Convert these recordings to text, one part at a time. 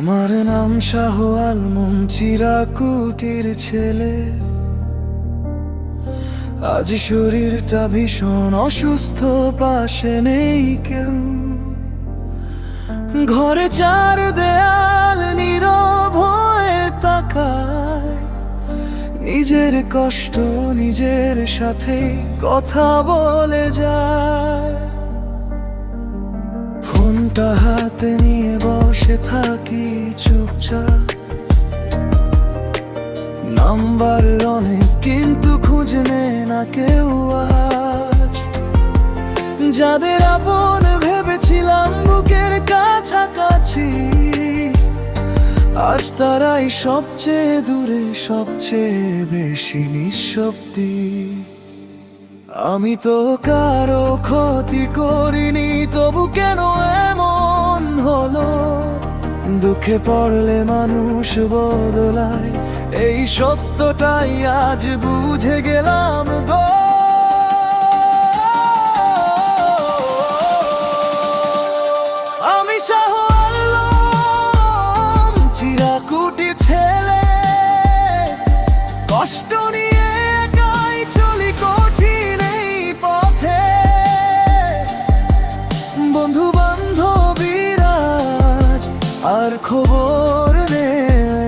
আমার নাম শাহ আলমম চিরাকুটির ছেলে। আজ শরীরটা ভীষণ অসুস্থ, পাশে নেই কেউ। ঘরে চার দেয়াল নীরব হয়ে তাকায়। নিজের কষ্ট, নিজের সাথে কথা বলে যায়। ফোনটা হাতে নিয়ে বসে থাকি চুপচাপ। নাম্বার অনেক, কিন্তু খুঁজে নেয় না কেউ আজ। যাদের আপন ভেবেছিলাম বুকের কাছাকাছি, আজ তারাই সবচেয়ে দূরে, সবচেয়ে বেশি নিঃশব্দী। আমি তো কারও ক্ষতি করিনি, তবু কেন এমন হলো? দুঃখে পড়লে মানুষ বদলায়, এই সত্যটাই আজ বুঝে গেলাম গো। খবর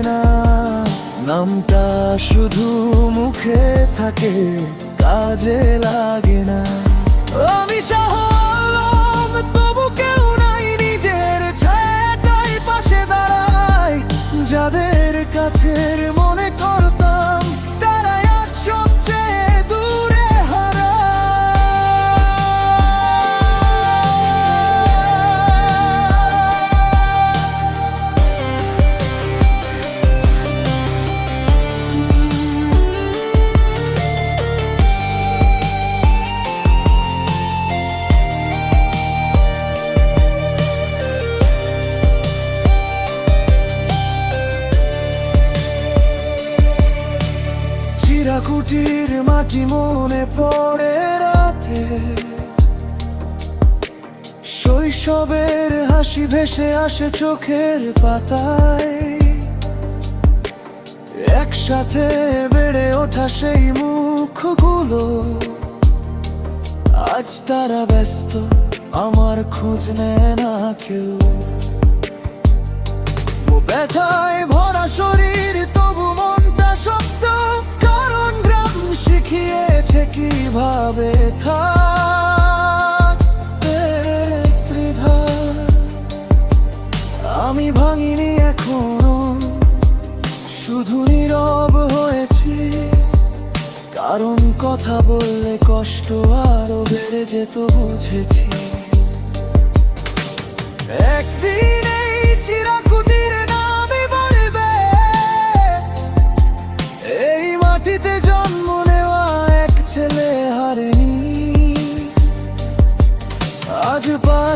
না নামটা শুধু মুখে থাকে কাজে লাগে না। আমি শাহ চিরাকুটির মাটি মনে পড়ে রাতে। শৈশবের হাসি ভেসে আসে চোখের পাতায়। একসাথে বেড়ে ওঠা সেই মুখগুলো। আজ তারা ব্যস্ত, আমার খোঁজ নেয় না কেউ। ব্যথায় ত্রিধার। আমি ভাঙিনি এখনও, শুধু নীরব হয়েছি কারণ কথা বললে কষ্ট আরও বেড়ে যেত, বুঝেছি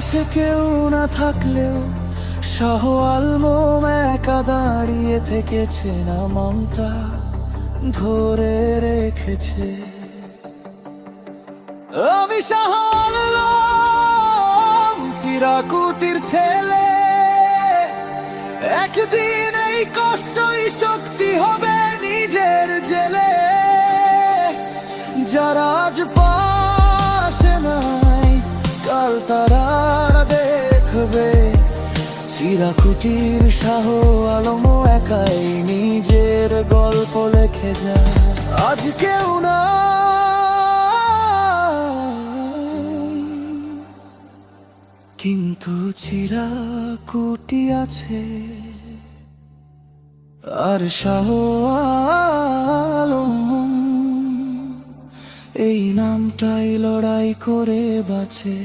পাশে কেউ না থাকলেও শাহ আলমোম একা দাঁড়িয়ে থেকেছে না মমতা ধরে রেখেছে। আমি আলম, চিরাকুটির ছেলে। একদিন এই কষ্টই শক্তি হবে নিজের জেলে। যারা আজ পাশে নাই কাল তারা দেখবে চিরাকুটির শাহ আলম একাই নিজের গল্প লেখে যায় আজ কেউ না কিন্তু চিরাকুটি আছে। আর আলম এই নামটাই লড়াই করে বাঁচে।